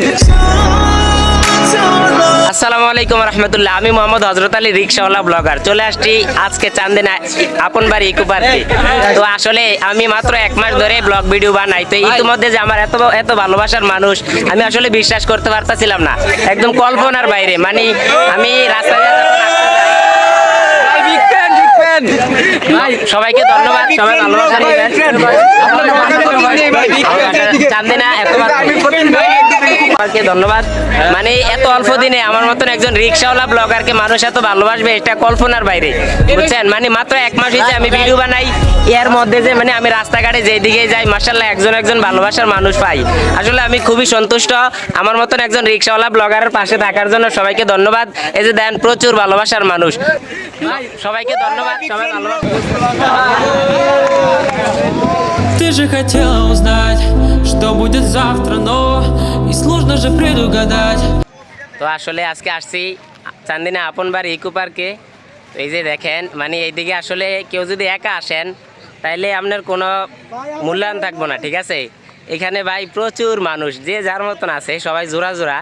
লিখবেন আসসালামু আলাইকুম রহমতুল্লাহ। আমি মোহাম্মদ হজরত আলী রিক্সাওয়ালা ব্লগার। চলে আসছি আজকে চান্দিনা আপন বাড়ি ইকো পার্কে তো আসলে আমি মাত্র এক মাস ধরে ব্লগ ভিডিও বানাই। তো ইতিমধ্যে যে আমার এত এত ভালোবাসার মানুষ আমি আসলে বিশ্বাস করতে পারতাছিলাম না। একদম কল্পনার বাইরে। মানে আমি রাস্তা দিয়ে যখন আসতে যাই, লিখবেন লিখবেন সবাইকে ধন্যবাদ। সবাই ভালোবাসা চান্দিনা এতবার সবাইকে ধন্যবাদ মানে এত অল্প দিনে আমার মতন একজন রিক্সাওয়ালা ব্লগারকে মানুষ এত ভালোবাসবে এটা কল্পনার বাইরে বুঝছেন মানে মাত্র এক মাস হয়েছে আমি ভিডিও বানাই এর মধ্যে যে মানে আমি রাস্তাঘাটে যেদিকে যাই মার্শাল্লাহ একজন একজন ভালোবাসার মানুষ পাই আসলে আমি খুবই সন্তুষ্ট আমার মতন একজন রিক্সাওয়ালা ব্লগারের পাশে থাকার জন্য সবাইকে ধন্যবাদ এই যে দেন প্রচুর ভালোবাসার মানুষ সবাইকে ধন্যবাদ সবাই ভালোবাসা Ты же хотела узнать, что будет завтра, но и сложно же предугадать. তো আসলে আজকে আসছি চান্দিনা আপন বাড়ি ইকো পার্কে তো এই যে দেখেন মানে এইদিকে আসলে কেউ যদি একা আসেন তাইলে আপনার কোনো মূল্যায়ন থাকবো না ঠিক আছে এখানে ভাই প্রচুর মানুষ যে যার মতন আছে সবাই জোড়া জোড়া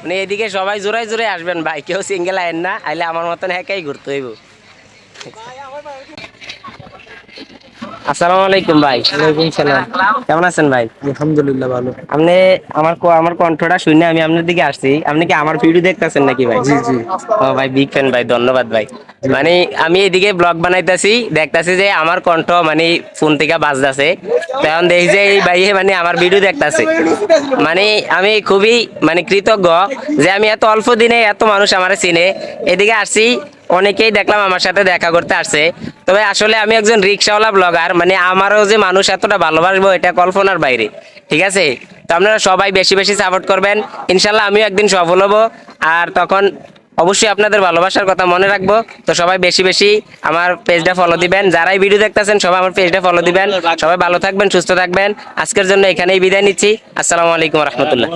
মানে এদিকে সবাই জোড়াই জোড়াই আসবেন ভাই কেউ সিঙ্গেল আয়েন না আইলে আমার মতন একাই ঘুরতে হইব আসসালামু আলাইকুম ভাই। ওয়ালাইকুম সালাম। কেমন আছেন ভাই? আলহামদুলিল্লাহ ভালো। আপনি আমার আমার কণ্ঠটা শুনে আমি আপনার দিকে আসছি। আপনি কি আমার ভিডিও দেখতেছেন নাকি ভাই? জি জি। ও ভাই বিগ ফ্যান ভাই ধন্যবাদ ভাই। মানে আমি এদিকে ব্লগ বানাইতেছি দেখতাছি যে আমার কণ্ঠ মানে ফোন থেকে বাজতাছে। তখন দেখি যে এই ভাই মানে আমার ভিডিও দেখতাছে। মানে আমি খুবই মানে কৃতজ্ঞ যে আমি এত অল্প দিনে এত মানুষ আমার চিনে। এদিকে আসছি অনেকেই দেখলাম আমার সাথে দেখা করতে আসছে। তবে আসলে আমি একজন রিক্সাওয়ালা ব্লগার মানে আমারও যে মানুষ এতটা ভালোবাসবো এটা কল্পনার বাইরে, ঠিক আছে? তো আপনারা সবাই বেশি বেশি সাপোর্ট করবেন। ইনশাল্লাহ আমিও একদিন সফল হব। আর তখন অবশ্যই আপনাদের ভালোবাসার কথা মনে রাখব। তো সবাই বেশি বেশি আমার পেজটা ফলো দিবেন। যারাই ভিডিও দেখতেছেন, সবাই আমার পেজটা ফলো দিবেন। সবাই ভালো থাকবেন, সুস্থ থাকবেন। আজকের জন্য এখানেই বিদায় নিচ্ছি। আসসালামু আলাইকুম রহমতুল্লাহ।